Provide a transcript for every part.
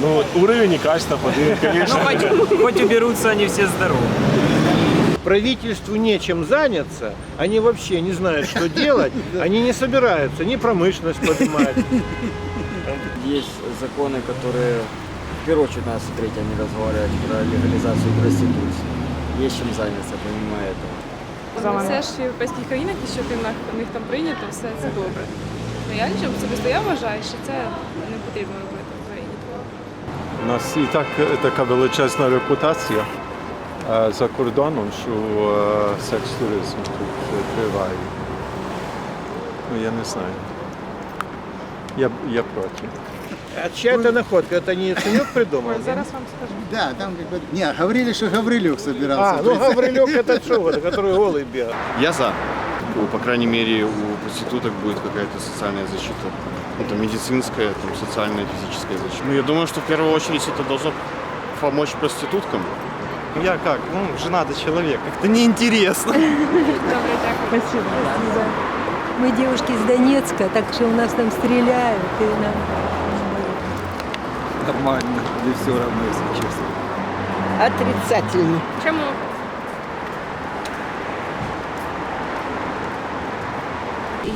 Ну, уровень и качество поднимет, Ну, конечно. хоть, хоть уберутся, они все здоровы. Правительству нечем заняться, они вообще не знают, что делать, они не собираются ни промышленность поднимать. Есть законы, которые в первую очередь надо смотреть, а не разговаривать про легализацию проституции. Есть чем заняться, помимо этого. Ну, Все ж в європейських країнах, і що ти на в них там прийнято, все це добре. Ну я лише особисто я вважаю, що це не потрібно робити в Україні. У нас і так е, така величезна репутація е, за кордоном, що е, секс-туризм тут е, триває. Ну, я не знаю. Я, я проти. А чья это находка? Это не Яценюк придумал? Зараз вам скажу. Да, там как бы... Не, говорили, что Гаврилюк собирался. А, ну Гаврилюк это что, вот, который голый бегал. Я за. Ну, По крайней мере, у проституток будет какая-то социальная защита. Ну, там, медицинская, там, социальная, физическая защита. Ну, я думаю, что в первую очередь это должно помочь проституткам. Я как? Ну, женатый человек. Как-то неинтересно. Добре, дякую. Мы девушки из Донецка, так что у нас там стреляют, и нам Нормально. Мне все равно, если честно. Отрицательно. Чому?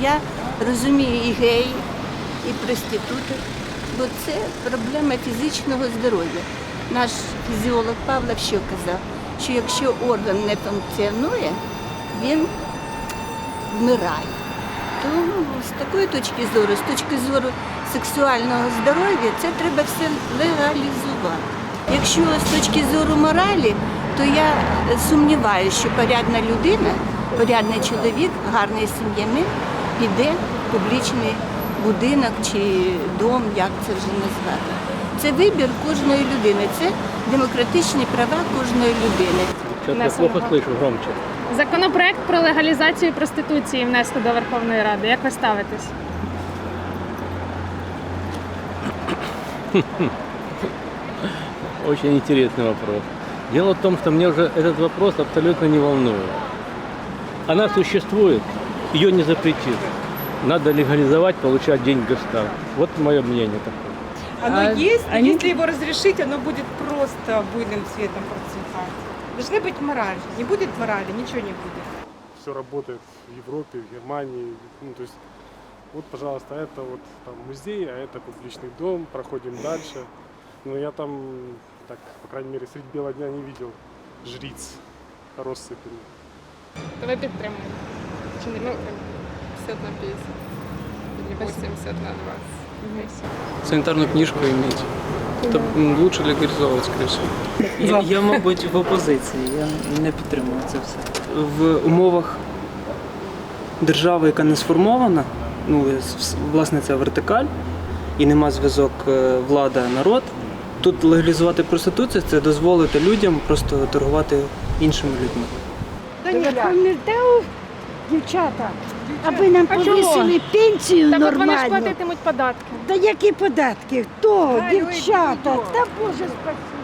Я розумію і геїв, і проституток, бо це проблема фізичного здоров'я. Наш фізіолог Павлов що казав, що якщо орган не функціонує, він вмирає. Тому з такої точки зору, з точки зору сексуального здоров'я, це треба все легалізувати. Якщо з точки зору моралі, то я сумніваюся, що порядна людина, порядний чоловік, гарний сім'янин піде в публічний будинок чи дом, як це вже назвати. Це вибір кожної людини, це демократичні права кожної людини. Законопроект про легалізацію проституції внести до Верховної Ради. Як ви ставитесь? Очень интересный вопрос. Дело в том, что мне уже этот вопрос абсолютно не волнует. Она существует, ее не запретишь. Надо легализовать, получать деньги государства. Вот мое мнение такое. Оно есть, но если его разрешить, оно будет просто буйным цветом процветать. Должны быть мораль. Не будет морали, ничего не будет. Все работает в Европе, в Германии. Ну, то есть, вот, пожалуйста, это вот там музей, а это публичный дом, проходим дальше. Но я там, так, по крайней мере, средь бела дня не видел жриц россыпью. То ви підтримуєте? Чи не підтримуєте? 50 на 50. Или 80 на 20. Санитарную книжку иметь. Это лучше легализовывать, скорее всего. Я, я, мабуть, в опозиції, я не підтримую це все. В умовах держави, яка не сформована, ну, власне, це вертикаль, і нема зв'язок е, влада-народ. Тут легалізувати проституцію це дозволити людям просто торгувати іншими людьми. дівчата, аби нам А чого? повісили пенсію Так от вони ж платитимуть податки. Та які податки? Хто? Дівчата, та Боже спасибі.